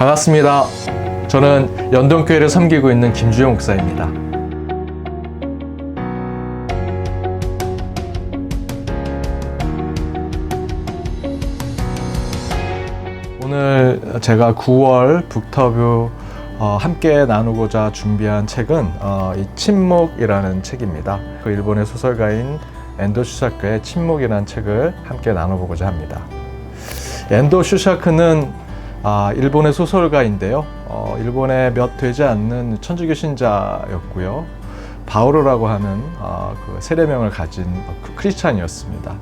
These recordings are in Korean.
반갑습니다. 저는 연동교회를 섬기고 있는 김주영 목사입니다. 오늘 제가 9월 북터뷰 어, 함께 나누고자 준비한 책은 어, 이 침묵이라는 책입니다. 그 일본의 소설가인 엔도 슈사크의 침묵이라는 책을 함께 나눠보고자 합니다. 엔도 슈샤크는 아, 일본의 소설가인데요. 어, 일본에 몇 되지 않는 천주교 신자였고요. 바오로라고 하는 아, 그 세례명을 가진 그 크리스찬이었습니다.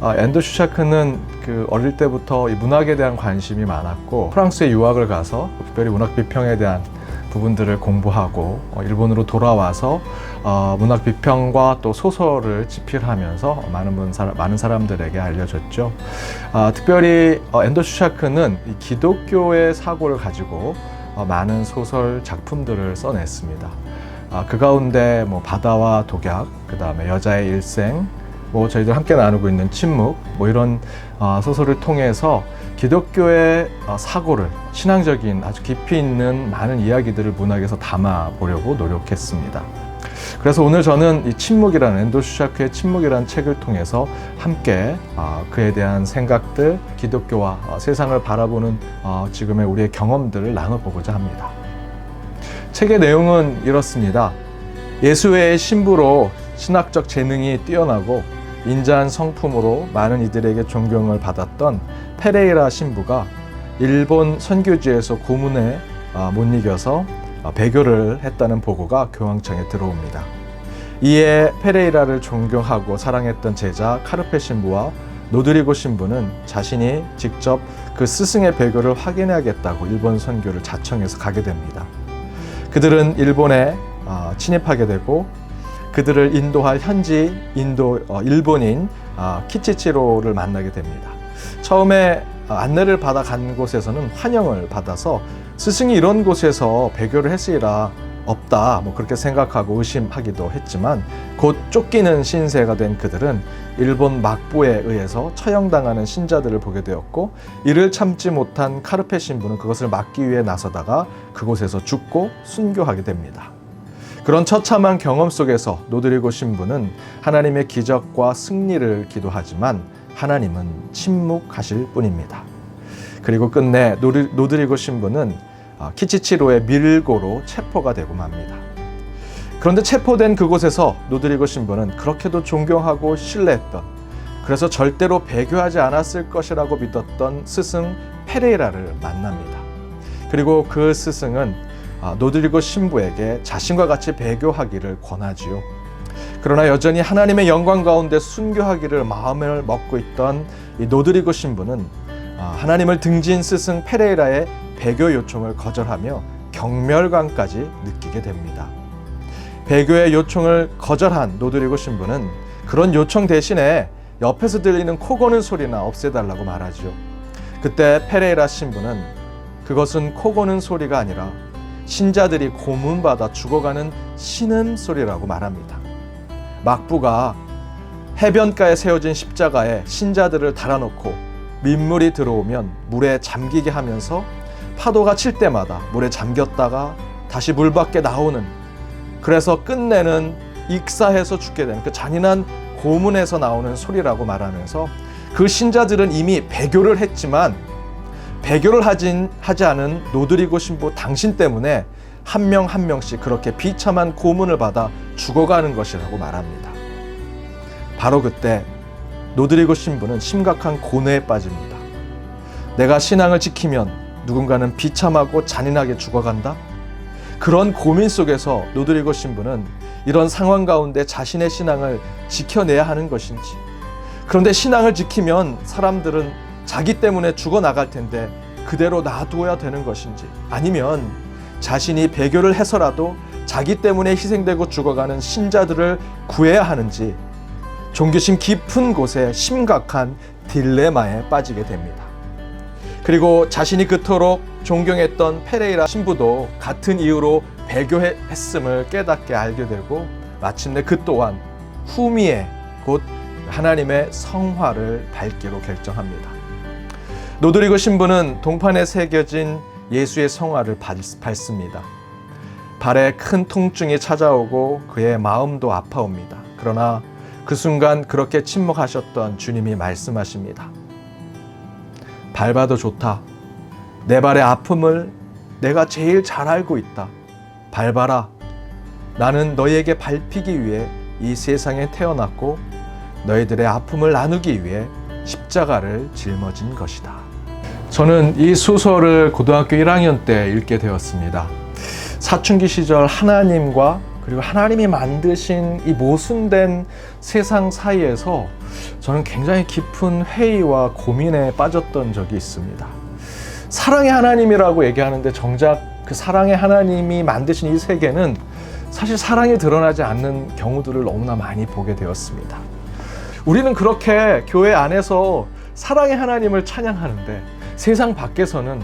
아, 엔도 슈샤크는 그 어릴 때부터 이 문학에 대한 관심이 많았고 프랑스에 유학을 가서 특별히 문학 비평에 대한 부분들을 공부하고 어, 일본으로 돌아와서 어, 문학 비평과 또 소설을 집필하면서 많은 분 많은 사람들에게 알려졌죠. 아, 특별히 어, 엔도 슈샤크는 이 기독교의 사고를 가지고 어, 많은 소설 작품들을 써냈습니다. 아, 그 가운데 뭐 바다와 독약, 그 다음에 여자의 일생, 뭐 저희들 함께 나누고 있는 침묵, 뭐 이런 어, 소설을 통해서 기독교의 어, 사고를 신앙적인 아주 깊이 있는 많은 이야기들을 문학에서 담아 보려고 노력했습니다. 그래서 오늘 저는 이 침묵이라는 엔도 슈샤크의 침묵이라는 책을 통해서 함께 어, 그에 대한 생각들, 기독교와 어, 세상을 바라보는 어, 지금의 우리의 경험들을 나눠보고자 합니다. 책의 내용은 이렇습니다. 예수의 신부로 신학적 재능이 뛰어나고 인자한 성품으로 많은 이들에게 존경을 받았던 페레이라 신부가 일본 선교지에서 고문에 아, 못 이겨서 아, 배교를 했다는 보고가 교황청에 들어옵니다. 이에 페레이라를 존경하고 사랑했던 제자 카르페 신부와 노드리고 신부는 자신이 직접 그 스승의 배교를 확인해야겠다고 일본 선교를 자청해서 가게 됩니다. 그들은 일본에 어, 침입하게 되고 그들을 인도할 현지 인도 어, 일본인 어, 키치치로를 만나게 됩니다. 처음에 어, 안내를 받아 간 곳에서는 환영을 받아서 스승이 이런 곳에서 배교를 했으리라 없다 뭐 그렇게 생각하고 의심하기도 했지만 곧 쫓기는 신세가 된 그들은 일본 막부에 의해서 처형당하는 신자들을 보게 되었고 이를 참지 못한 카르페 신부는 그것을 막기 위해 나서다가 그곳에서 죽고 순교하게 됩니다. 그런 처참한 경험 속에서 노드리고 신부는 하나님의 기적과 승리를 기도하지만 하나님은 침묵하실 뿐입니다. 그리고 끝내 노드- 노드리고 신부는 아, 키치치로의 밀고로 체포가 되고 맙니다. 그런데 체포된 그곳에서 노드리고 신부는 그렇게도 존경하고 신뢰했던 그래서 절대로 배교하지 않았을 것이라고 믿었던 스승 페레이라를 만납니다. 그리고 그 스승은 아, 노드리고 신부에게 자신과 같이 배교하기를 권하지요. 그러나 여전히 하나님의 영광 가운데 순교하기를 마음을 먹고 있던 이 노드리고 신부는 아, 하나님을 등진 스승 페레이라의 배교 요청을 거절하며 경멸감까지 느끼게 됩니다. 배교의 요청을 거절한 노드리고 신부는 그런 요청 대신에 옆에서 들리는 코 고는 소리나 없애달라고 말하죠. 그때 페레이라 신부는 그것은 코 고는 소리가 아니라 신자들이 고문받아 죽어가는 신음 소리라고 말합니다. 막부가 해변가에 세워진 십자가에 신자들을 달아놓고 민물이 들어오면 물에 잠기게 하면서 파도가 칠 때마다 물에 잠겼다가 다시 물 밖에 나오는 그래서 끝내는 익사해서 죽게 되는 그 잔인한 고문에서 나오는 소리라고 말하면서 그 신자들은 이미 배교를 했지만 배교를 하진 하지 않은 노드리고 신부 당신 때문에 한 명 한 명씩 그렇게 비참한 고문을 받아 죽어가는 것이라고 말합니다. 바로 그때 노드리고 신부는 심각한 고뇌에 빠집니다. 내가 신앙을 지키면 누군가는 비참하고 잔인하게 죽어간다? 그런 고민 속에서 노드리고 신부는 이런 상황 가운데 자신의 신앙을 지켜내야 하는 것인지 그런데 신앙을 지키면 사람들은 자기 때문에 죽어나갈 텐데 그대로 놔두어야 되는 것인지 아니면 자신이 배교를 해서라도 자기 때문에 희생되고 죽어가는 신자들을 구해야 하는지 종교심 깊은 곳에 심각한 딜레마에 빠지게 됩니다. 그리고 자신이 그토록 존경했던 페레이라 신부도 같은 이유로 배교했음을 깨닫게 알게 되고 마침내 그 또한 후미에 곧 하나님의 성화를 밟기로 결정합니다. 노드리고 신부는 동판에 새겨진 예수의 성화를 밟- 밟습니다. 발에 큰 통증이 찾아오고 그의 마음도 아파옵니다. 그러나 그 순간 그렇게 침묵하셨던 주님이 말씀하십니다. 밟아도 좋다. 내 발의 아픔을 내가 제일 잘 알고 있다. 밟아라. 나는 너희에게 밟히기 위해 이 세상에 태어났고 너희들의 아픔을 나누기 위해 십자가를 짊어진 것이다. 저는 이 소설을 고등학교 1학년 때 읽게 되었습니다. 사춘기 시절 하나님과 그리고 하나님이 만드신 이 모순된 세상 사이에서 저는 굉장히 깊은 회의와 고민에 빠졌던 적이 있습니다. 사랑의 하나님이라고 얘기하는데 정작 그 사랑의 하나님이 만드신 이 세계는 사실 사랑이 드러나지 않는 경우들을 너무나 많이 보게 되었습니다. 우리는 그렇게 교회 안에서 사랑의 하나님을 찬양하는데 세상 밖에서는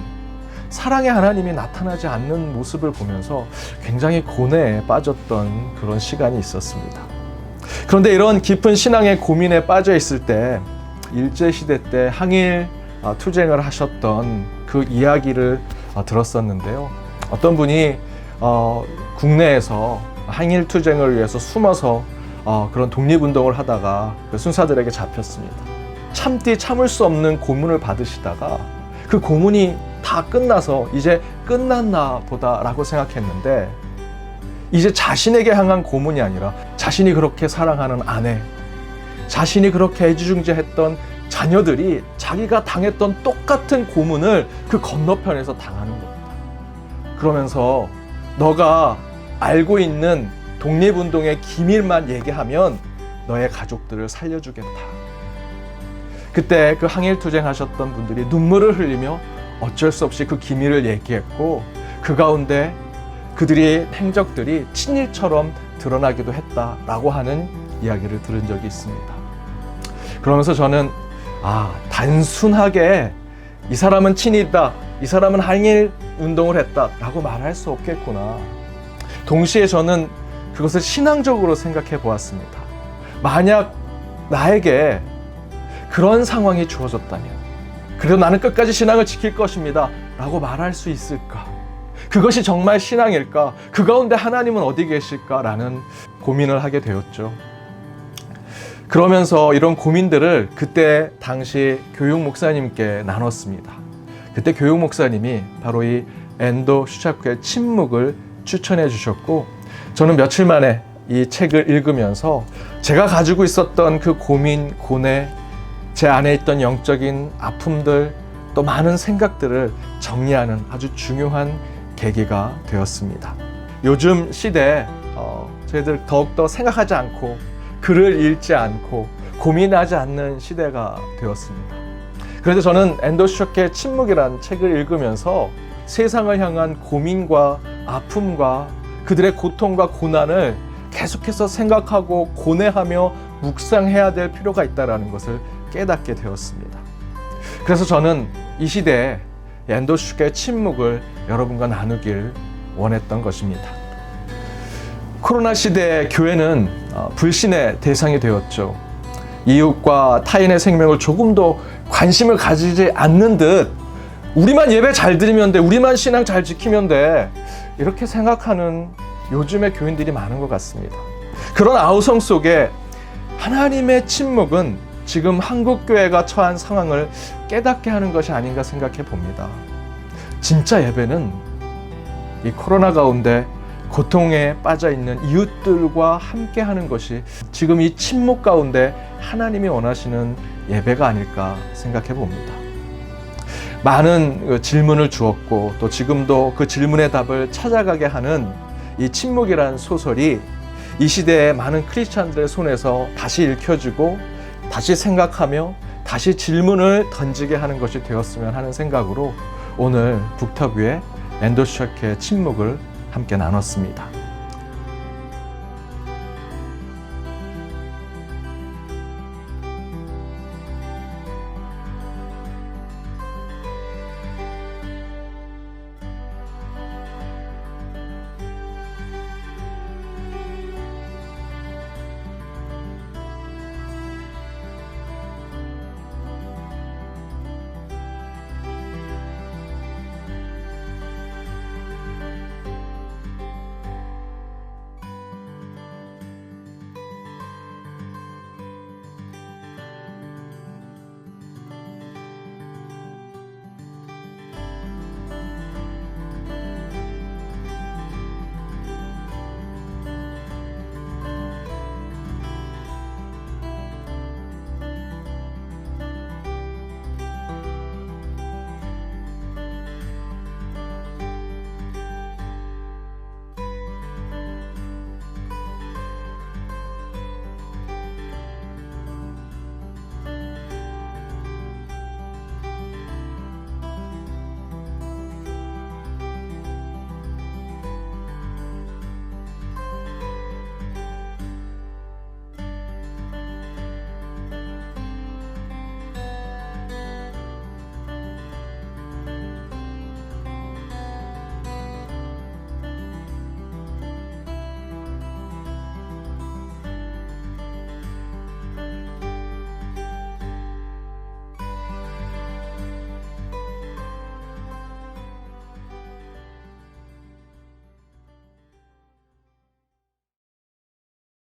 사랑의 하나님이 나타나지 않는 모습을 보면서 굉장히 고뇌에 빠졌던 그런 시간이 있었습니다. 그런데 이런 깊은 신앙의 고민에 빠져 있을 때 일제 시대 때 항일 아, 투쟁을 하셨던 그 이야기를 아, 들었었는데요. 어떤 분이 어, 국내에서 항일 투쟁을 위해서 숨어서 어, 그런 독립운동을 하다가 그 순사들에게 잡혔습니다. 참디 참을 수 없는 고문을 받으시다가 그 고문이 다 끝나서 이제 끝났나 보다라고 생각했는데 이제 자신에게 향한 고문이 아니라 자신이 그렇게 사랑하는 아내, 자신이 그렇게 애지중지했던 자녀들이 자기가 당했던 똑같은 고문을 그 건너편에서 당하는 겁니다. 그러면서 너가 알고 있는 독립운동의 기밀만 얘기하면 너의 가족들을 살려주겠다. 그때 그 항일 투쟁 하셨던 분들이 눈물을 흘리며 어쩔 수 없이 그 기밀을 얘기했고 그 가운데 그들의 행적들이 친일처럼 드러나기도 했다라고 하는 이야기를 들은 적이 있습니다. 그러면서 저는 아, 단순하게 이 사람은 친일이다. 이 사람은 항일 운동을 했다라고 말할 수 없겠구나. 동시에 저는 그것을 신앙적으로 생각해 보았습니다. 만약 나에게 그런 상황이 주어졌다면, 그래도 나는 끝까지 신앙을 지킬 것입니다. 라고 말할 수 있을까? 그것이 정말 신앙일까? 그 가운데 하나님은 어디 계실까? 라는 고민을 하게 되었죠. 그러면서 이런 고민들을 그때 당시 교육 목사님께 나눴습니다. 그때 교육 목사님이 바로 이 엔도 슈차크의 침묵을 추천해 주셨고 저는 며칠 만에 이 책을 읽으면서 제가 가지고 있었던 그 고민, 고뇌, 제 안에 있던 영적인 아픔들 또 많은 생각들을 정리하는 아주 중요한 계기가 되었습니다. 요즘 시대에 어, 저희들 더욱더 생각하지 않고 글을 읽지 않고 고민하지 않는 시대가 되었습니다. 그래서 저는 앤더 슈커의 침묵이라는 책을 읽으면서 세상을 향한 고민과 아픔과 그들의 고통과 고난을 계속해서 생각하고 고뇌하며 묵상해야 될 필요가 있다는 것을 깨닫게 되었습니다. 그래서 저는 이 시대에 앤더 슈커의 침묵을 여러분과 나누길 원했던 것입니다. 코로나 시대에 교회는 어, 불신의 대상이 되었죠. 이웃과 타인의 생명을 조금도 관심을 가지지 않는 듯 우리만 예배 잘 드리면 돼, 우리만 신앙 잘 지키면 돼 이렇게 생각하는 요즘의 교인들이 많은 것 같습니다. 그런 아우성 속에 하나님의 침묵은 지금 한국 교회가 처한 상황을 깨닫게 하는 것이 아닌가 생각해 봅니다. 진짜 예배는 이 코로나 가운데 고통에 빠져 있는 이웃들과 함께 하는 것이 지금 이 침묵 가운데 하나님이 원하시는 예배가 아닐까 생각해 봅니다. 많은 그 질문을 주었고 또 지금도 그 질문의 답을 찾아가게 하는 이 침묵이라는 소설이 이 시대의 많은 크리스찬들의 손에서 다시 읽혀지고 다시 생각하며 다시 질문을 던지게 하는 것이 되었으면 하는 생각으로 오늘 북터뷰의 엔도셔크의 침묵을 함께 나눴습니다.